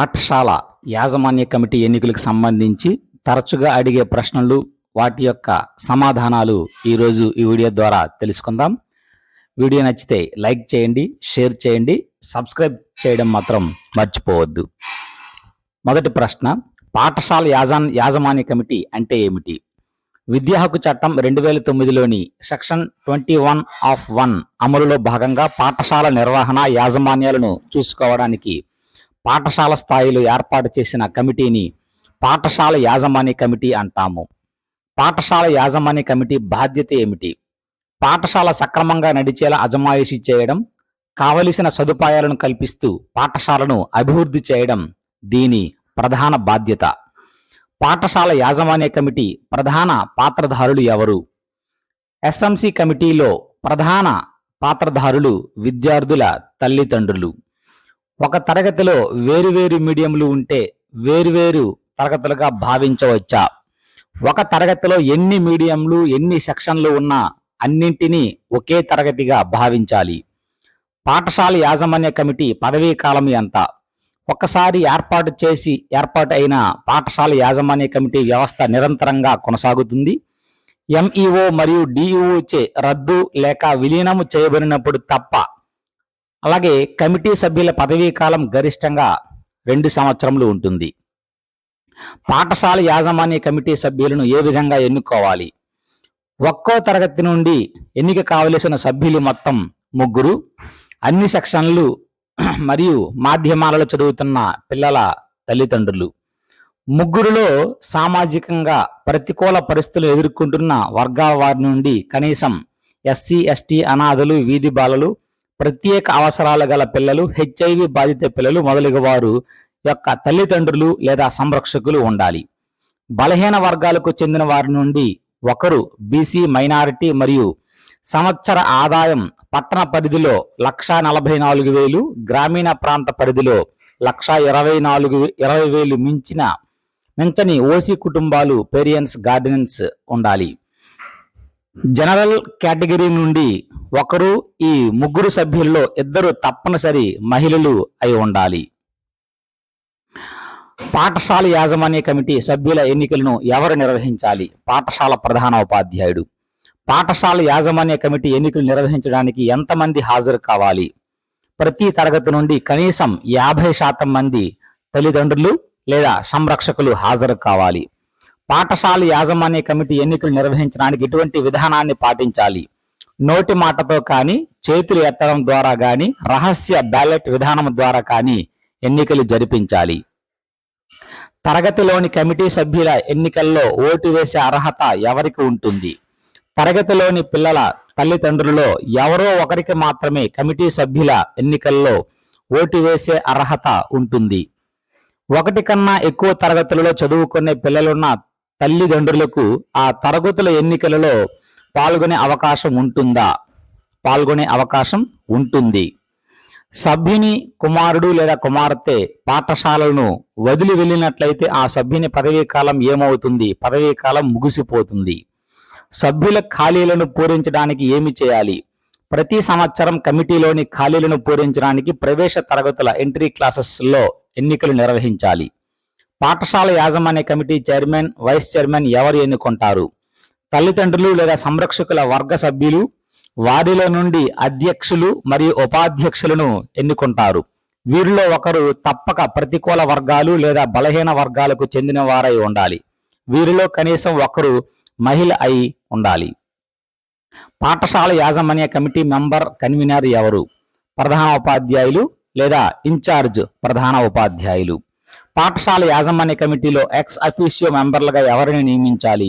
పాఠశాల యాజమాన్య కమిటీ ఎన్నికలకు సంబంధించి తరచుగా అడిగే ప్రశ్నలు వాటి యొక్క సమాధానాలు ఈరోజు ఈ వీడియో ద్వారా తెలుసుకుందాం. వీడియో నచ్చితే లైక్ చేయండి షేర్ చేయండి సబ్స్క్రైబ్ చేయడం మాత్రం మర్చిపోవద్దు. మొదటి ప్రశ్న పాఠశాల యాజా యాజమాన్య కమిటీ అంటే ఏమిటి? విద్యా హక్కు చట్టం రెండు వేల తొమ్మిదిలోని section twenty one of one అమలులో భాగంగా పాఠశాల నిర్వహణ యాజమాన్యాలను చూసుకోవడానికి పాఠశాల స్థాయిలో ఏర్పాటు చేసిన కమిటీని పాఠశాల యాజమాన్య కమిటీ అంటాము. పాఠశాల యాజమాన్య కమిటీ బాధ్యత ఏమిటి? పాఠశాల సక్రమంగా నడిచేలా అజమాయిషీ చేయడం కావలసిన సదుపాయాలను కల్పిస్తూ పాఠశాలను అభివృద్ధి చేయడం దీని ప్రధాన బాధ్యత. పాఠశాల యాజమాన్య కమిటీ ప్రధాన పాత్రధారులు ఎవరు? ఎస్ఎంసి కమిటీలో ప్రధాన పాత్రధారులు విద్యార్థుల తల్లిదండ్రులు. ఒక తరగతిలో వేరువేరు మీడియంలు ఉంటే వేరువేరు తరగతులుగా భావించవచ్చా? ఒక తరగతిలో ఎన్ని మీడియంలు ఎన్ని సెక్షన్లు ఉన్నా అన్నింటినీ ఒకే తరగతిగా భావించాలి. పాఠశాల యాజమాన్య కమిటీ పదవీ కాలం ఎంత? ఒక్కసారి ఏర్పాటు చేసి ఏర్పాటు అయిన పాఠశాల యాజమాన్య కమిటీ వ్యవస్థ నిరంతరంగా కొనసాగుతుంది. ఎంఈఓ మరియు డిఈఓచే రద్దు లేక విలీనము చేయబడినప్పుడు తప్ప అలాగే కమిటీ సభ్యుల పదవీ కాలం గరిష్టంగా రెండు సంవత్సరములు ఉంటుంది. పాఠశాల యాజమాన్య కమిటీ సభ్యులను ఏ విధంగా ఎన్నుకోవాలి? ఒక్కో తరగతి నుండి ఎన్నిక కావలసిన సభ్యులు మొత్తం ముగ్గురు. అన్ని సెక్షన్లు మరియు మాధ్యమాలలో చదువుతున్న పిల్లల తల్లిదండ్రులు. ముగ్గురులో సామాజికంగా ప్రతికూల పరిస్థితులు ఎదుర్కొంటున్న వర్గాల వారి నుండి కనీసం ఎస్సీ ఎస్టీ అనాథలు వీధి బాలలు ప్రత్యేక అవసరాలు గల పిల్లలు హెచ్ఐవి బాధిత పిల్లలు మొదలగు వారు యొక్క తల్లిదండ్రులు లేదా సంరక్షకులు ఉండాలి. బలహీన వర్గాలకు చెందిన వారి నుండి ఒకరు బీసీ మైనారిటీ మరియు సంవత్సర ఆదాయం పట్టణ పరిధిలో లక్షా నలభై నాలుగు వేలు గ్రామీణ ప్రాంత పరిధిలో లక్షా ఇరవై నాలుగు ఇరవై వేలు మించిన మించని ఓసీ కుటుంబాలు పేరియన్స్ గార్డెన్స్ ఉండాలి. జనరల్ కేటగిరీ నుండి ఒకరు ఈ ముగ్గురు సభ్యుల్లో ఇద్దరు తప్పనిసరి మహిళలు అయి ఉండాలి. పాఠశాల యాజమాన్య కమిటీ సభ్యుల ఎన్నికలను ఎవరు నిర్వహించాలి? పాఠశాల ప్రధాన ఉపాధ్యాయుడు. పాఠశాల యాజమాన్య కమిటీ ఎన్నికలు నిర్వహించడానికి ఎంతమంది హాజరు కావాలి? ప్రతి తరగతి నుండి కనీసం యాభై శాతం మంది తల్లిదండ్రులు లేదా సంరక్షకులు హాజరు కావాలి. పాఠశాల యాజమాన్య కమిటీ ఎన్నికలు నిర్వహించడానికి ఎటువంటి విధానాన్ని పాటించాలి. నోటి మాటతో కానీ చేతులు ఎత్తడం ద్వారా కానీ రహస్య బ్యాలెట్ విధానం ద్వారా కానీ ఎన్నికలు జరిపించాలి. తరగతిలోని కమిటీ సభ్యుల ఎన్నికల్లో ఓటు వేసే అర్హత ఎవరికి ఉంటుంది? తరగతిలోని పిల్లల తల్లిదండ్రులలో ఎవరో ఒకరికి మాత్రమే కమిటీ సభ్యుల ఎన్నికల్లో ఓటు వేసే అర్హత ఉంటుంది. ఒకటి కన్నా ఎక్కువ తరగతులలో చదువుకునే పిల్లలున్న తల్లిదండ్రులకు ఆ తరగతుల ఎన్నికలలో పాల్గొనే అవకాశం ఉంటుందా? పాల్గొనే అవకాశం ఉంటుంది. సభ్యుని కుమారుడు లేదా కుమార్తె పాఠశాలను వదిలి వెళ్ళినట్లయితే ఆ సభ్యుని పదవీ కాలం ఏమవుతుంది? పదవీ కాలం ముగిసిపోతుంది. సభ్యుల ఖాళీలను పూరించడానికి ఏమి చేయాలి? ప్రతి సంవత్సరం కమిటీలోని ఖాళీలను పూరించడానికి ప్రవేశ తరగతుల ఎంట్రీ క్లాసెస్లో ఎన్నికలు నిర్వహించాలి. పాఠశాల యాజమాన్య కమిటీ చైర్మన్ వైస్ చైర్మన్ ఎవరు ఎన్నుకుంటారు? తల్లిదండ్రులు లేదా సంరక్షకుల వర్గ సభ్యులు వారిలో నుండి అధ్యక్షులు మరియు ఉపాధ్యక్షులను ఎన్నుకుంటారు. వీరిలో ఒకరు తప్పక ప్రతికూల వర్గాలు లేదా బలహీన వర్గాలకు చెందిన వారై ఉండాలి. వీరిలో కనీసం ఒకరు మహిళ అయి ఉండాలి. పాఠశాల యాజమాన్య కమిటీ మెంబర్ కన్వీనర్ ఎవరు? ప్రధాన ఉపాధ్యాయులు లేదా ఇన్ఛార్జ్ ప్రధాన ఉపాధ్యాయులు? పాఠశాల యాజమాన్య కమిటీలో ఎక్స్ అఫీషియో మెంబర్లుగా ఎవరిని నియమించాలి?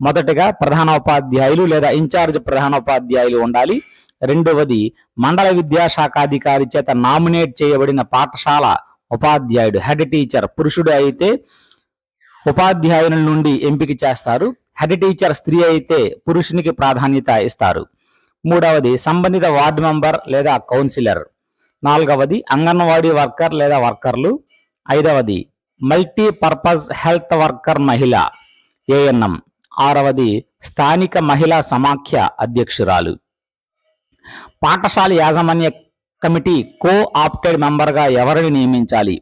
మొదటగా ప్రధాన ఉపాధ్యాయులు లేదా ఇన్ఛార్జ్ ప్రధాన ఉపాధ్యాయులు ఉండాలి. రెండవది మండల విద్యాశాఖాధికారి చేత నామినేట్ చేయబడిన పాఠశాల ఉపాధ్యాయుడు హెడ్ టీచర్ పురుషుడు అయితే ఉపాధ్యాయుల నుండి ఎంపిక చేస్తారు. హెడ్ టీచర్ స్త్రీ అయితే పురుషునికి ప్రాధాన్యత ఇస్తారు. మూడవది సంబంధిత వార్డు మెంబర్ లేదా కౌన్సిలర్. నాలుగవది అంగన్వాడీ వర్కర్ లేదా వర్కర్లు. ఐదవది మల్టీపర్పస్ హెల్త్ వర్కర్ మహిళ ఏఎన్ఎం ఆరవది స్థానిక మహిళా సమాఖ్య అధ్యక్షురాలు. పాఠశాల యాజమాన్య కమిటీ కో ఆప్టెడ్ మెంబర్గా ఎవరిని నియమించాలి?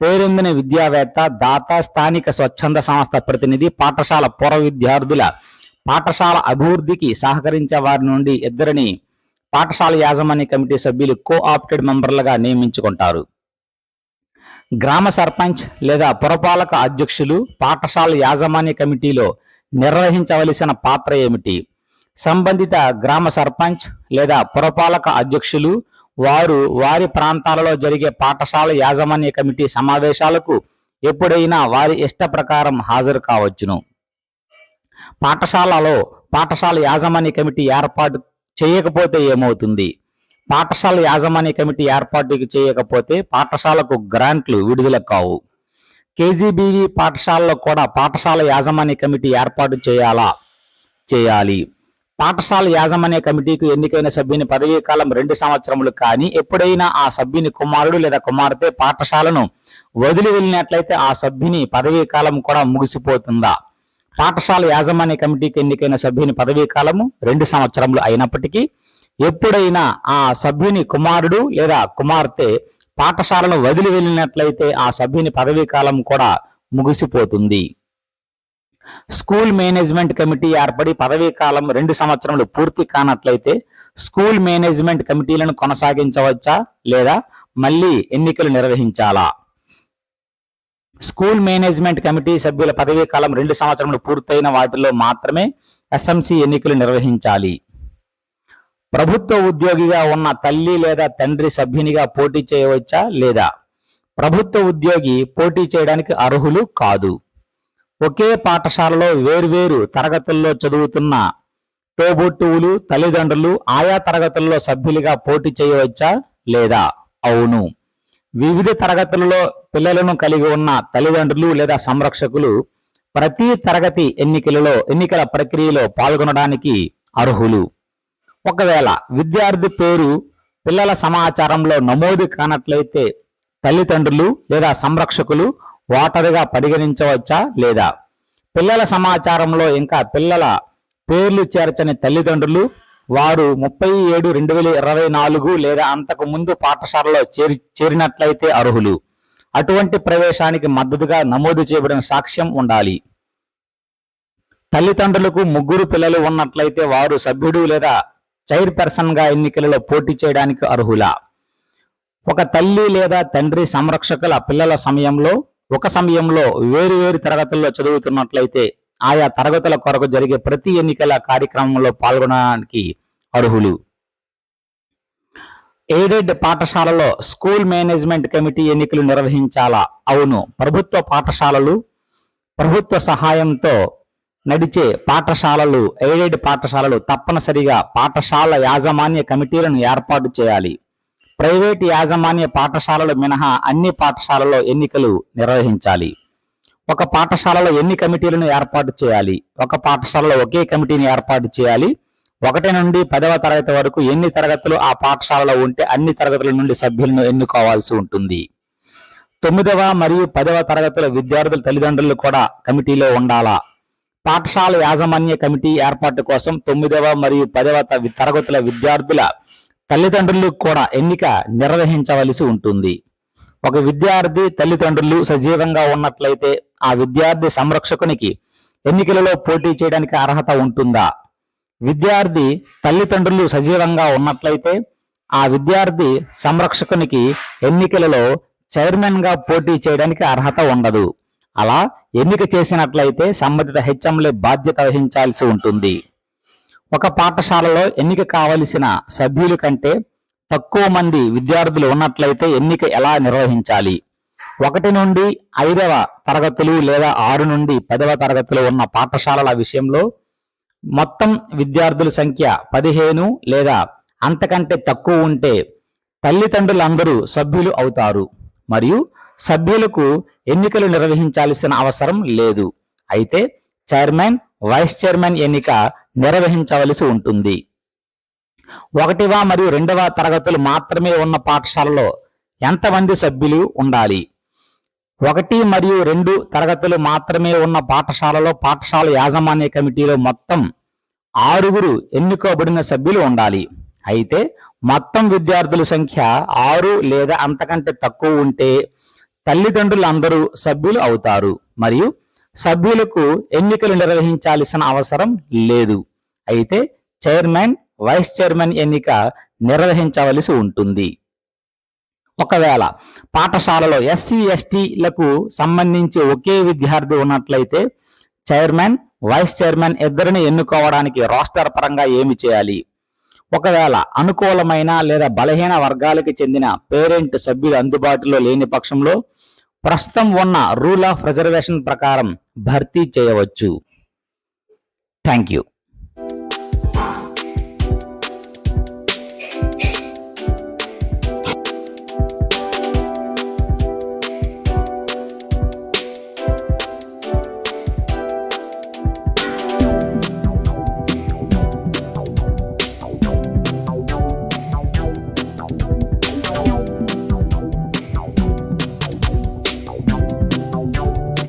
పేరొందిన విద్యావేత్త దాత స్థానిక స్వచ్ఛంద సంస్థ ప్రతినిధి పాఠశాల పూర్వ విద్యార్థుల పాఠశాల అభివృద్ధికి సహకరించే వారి నుండి ఇద్దరిని పాఠశాల యాజమాన్య కమిటీ సభ్యులు కో ఆప్టెడ్ మెంబర్లుగా నియమించుకుంటారు. గ్రామ సర్పంచ్ లేదా పురపాలక అధ్యక్షులు పాఠశాల యాజమాన్య కమిటీలో నిర్వహించవలసిన పాత్ర ఏమిటి? సంబంధిత గ్రామ సర్పంచ్ లేదా పురపాలక అధ్యక్షులు వారు వారి ప్రాంతాలలో జరిగే పాఠశాల యాజమాన్య కమిటీ సమావేశాలకు ఎప్పుడైనా వారి ఇష్ట ప్రకారం హాజరు కావచ్చును. పాఠశాలలో పాఠశాల యాజమాన్య కమిటీ ఏర్పాటు చేయకపోతే ఏమవుతుంది? పాఠశాల యాజమాన్య కమిటీ ఏర్పాటుకి చేయకపోతే పాఠశాలకు గ్రాంట్లు విడుదల కావు. కేజీబీవి పాఠశాలలో కూడా పాఠశాల యాజమాన్య కమిటీ ఏర్పాటు చేయాలా? చేయాలి. పాఠశాల యాజమాన్య కమిటీకి ఎన్నికైన సభ్యుని పదవీ కాలం రెండు సంవత్సరములు కానీ ఎప్పుడైనా ఆ సభ్యుని కుమారుడు లేదా కుమార్తె పాఠశాలను వదిలి వెళ్ళినట్లయితే ఆ సభ్యుని పదవీ కాలం కూడా ముగిసిపోతుందా? పాఠశాల యాజమాన్య కమిటీకి ఎన్నికైన సభ్యుని పదవీ కాలము రెండు సంవత్సరములు అయినప్పటికీ ఎప్పుడైనా ఆ సభ్యుని కుమారుడు లేదా కుమార్తె పాఠశాలను వదిలి వెళ్ళినట్లయితే ఆ సభ్యుని పదవీ కాలం కూడా ముగిసిపోతుంది. స్కూల్ మేనేజ్మెంట్ కమిటీ ఏర్పడి పదవీ కాలం రెండు సంవత్సరములు పూర్తి కానట్లయితే స్కూల్ మేనేజ్మెంట్ కమిటీలను కొనసాగించవచ్చా లేదా మళ్ళీ ఎన్నికలు నిర్వహించాలా? స్కూల్ మేనేజ్మెంట్ కమిటీ సభ్యుల పదవీ కాలం రెండు సంవత్సరములు పూర్తయిన వాటిలో మాత్రమే ఎస్ఎంసి ఎన్నికలు నిర్వహించాలి. ప్రభుత్వ ఉద్యోగిగా ఉన్న తల్లి లేదా తండ్రి సభ్యునిగా పోటీ చేయవచ్చా లేదా? ప్రభుత్వ ఉద్యోగి పోటీ చేయడానికి అర్హులు కాదు. ఒకే పాఠశాలలో వేర్వేరు తరగతుల్లో చదువుతున్న తోబుట్టువులు తల్లిదండ్రులు ఆయా తరగతుల్లో సభ్యులుగా పోటీ చేయవచ్చా లేదా? అవును. వివిధ తరగతులలో పిల్లలను కలిగి ఉన్న తల్లిదండ్రులు లేదా సంరక్షకులు ప్రతి తరగతి ఎన్నికలలో ఎన్నికల ప్రక్రియలో పాల్గొనడానికి అర్హులు. ఒకవేళ విద్యార్థి పేరు పిల్లల సమాచారంలో నమోదు కానట్లయితే తల్లిదండ్రులు లేదా సంరక్షకులు ఓటరుగా పరిగణించవచ్చా లేదా? పిల్లల సమాచారంలో ఇంకా పిల్లల పేర్లు చేర్చని తల్లిదండ్రులు వారు ముప్పై ఏడు రెండు వేల ఇరవై నాలుగు లేదా అంతకు ముందు పాఠశాలలో చేరి చేరినట్లయితే అర్హులు. అటువంటి ప్రవేశానికి మద్దతుగా నమోదు చేయబడిన సాక్ష్యం ఉండాలి. తల్లిదండ్రులకు ముగ్గురు పిల్లలు ఉన్నట్లయితే వారు సభ్యుడు లేదా చైర్పర్సన్గా ఎన్నికలలో పోటీ చేయడానికి అర్హులా? ఒక తల్లి లేదా తండ్రి సంరక్షకుల పిల్లల సమయంలో ఒక సమయంలో వేరు వేరు తరగతుల్లో చదువుతున్నట్లయితే ఆయా తరగతుల కొరకు జరిగే ప్రతి ఎన్నికల కార్యక్రమంలో పాల్గొనడానికి అర్హులు. ఎయిడెడ్ పాఠశాలలో స్కూల్ మేనేజ్మెంట్ కమిటీ ఎన్నికలు నిర్వహించాలా? అవును. ప్రభుత్వ పాఠశాలలు ప్రభుత్వ సహాయంతో నడిచే పాఠశాలలు ఎయిడెడ్ పాఠశాలలు తప్పనిసరిగా పాఠశాల యాజమాన్య కమిటీలను ఏర్పాటు చేయాలి. ప్రైవేట్ యాజమాన్య పాఠశాలలు మినహా అన్ని పాఠశాలలో ఎన్నికలు నిర్వహించాలి. ఒక పాఠశాలలో ఎన్ని కమిటీలను ఏర్పాటు చేయాలి? ఒక పాఠశాలలో ఒకే కమిటీని ఏర్పాటు చేయాలి. ఒకటి నుండి పదవ తరగతి వరకు ఎన్ని తరగతులు ఆ పాఠశాలలో ఉంటే అన్ని తరగతుల నుండి సభ్యులను ఎన్నుకోవాల్సి ఉంటుంది. తొమ్మిదవ మరియు పదవ తరగతుల విద్యార్థుల తల్లిదండ్రులు కూడా కమిటీలో ఉండాలా? పాఠశాల యాజమాన్య కమిటీ ఏర్పాటు కోసం తొమ్మిదవ మరియు పదవ తరగతుల విద్యార్థుల తల్లిదండ్రులు కూడా ఎన్నిక నిర్వహించవలసి ఉంటుంది. ఒక విద్యార్థి తల్లిదండ్రులు సజీవంగా ఉన్నట్లయితే ఆ విద్యార్థి సంరక్షకునికి ఎన్నికలలో పోటీ చేయడానికి అర్హత ఉంటుందా? విద్యార్థి తల్లిదండ్రులు సజీవంగా ఉన్నట్లయితే ఆ విద్యార్థి సంరక్షకునికి ఎన్నికలలో చైర్మన్గా పోటీ చేయడానికి అర్హత ఉండదు. అలా ఎన్నిక చేసినట్లయితే సంబంధిత హెచ్ఎంలే బాధ్యత వహించాల్సి ఉంటుంది. ఒక పాఠశాలలో ఎన్నిక కావలసిన సభ్యుల కంటే తక్కువ మంది విద్యార్థులు ఉన్నట్లయితే ఎన్నిక ఎలా నిర్వహించాలి? ఒకటి నుండి ఐదవ తరగతులు లేదా ఆరు నుండి పదవ తరగతులు ఉన్న పాఠశాలల విషయంలో మొత్తం విద్యార్థుల సంఖ్య పదిహేను లేదా అంతకంటే తక్కువ ఉంటే తల్లిదండ్రులందరూ సభ్యులు అవుతారు. మరియు సభ్యులకు ఎన్నికలు నిర్వహించాల్సిన అవసరం లేదు. అయితే చైర్మన్ వైస్ చైర్మన్ ఎన్నిక నిర్వహించవలసి ఉంటుంది. ఒకటివ మరియు రెండవ తరగతులు మాత్రమే ఉన్న పాఠశాలలో ఎంతమంది సభ్యులు ఉండాలి? ఒకటి మరియు రెండు తరగతులు మాత్రమే ఉన్న పాఠశాలలో పాఠశాల యాజమాన్య కమిటీలో మొత్తం ఆరుగురు ఎన్నుకోబడిన సభ్యులు ఉండాలి. అయితే మొత్తం విద్యార్థుల సంఖ్య ఆరు లేదా అంతకంటే తక్కువ ఉంటే తల్లిదండ్రులు అందరూ సభ్యులు అవుతారు. మరియు సభ్యులకు ఎన్నికలు నిర్వహించాల్సిన అవసరం లేదు. అయితే చైర్మన్ వైస్ చైర్మన్ ఎన్నిక నిర్వహించవలసి ఉంటుంది. ఒకవేళ పాఠశాలలో ఎస్సీ ఎస్టీలకు సంబంధించి ఒకే విద్యార్థి ఉన్నట్లయితే చైర్మన్ వైస్ చైర్మన్ ఇద్దరిని ఎన్నుకోవడానికి రోస్టర్ పరంగా ఏమి చేయాలి? ఒకవేళ అనుకూలమైన లేదా బలహీన వర్గాలకు చెందిన పేరెంట్ సభ్యులు అందుబాటులో లేని పక్షంలో ప్రస్తుతం ఉన్న రూల్ ఆఫ్ రిజర్వేషన్ ప్రకారం భర్తీ చేయవచ్చు. Thank you.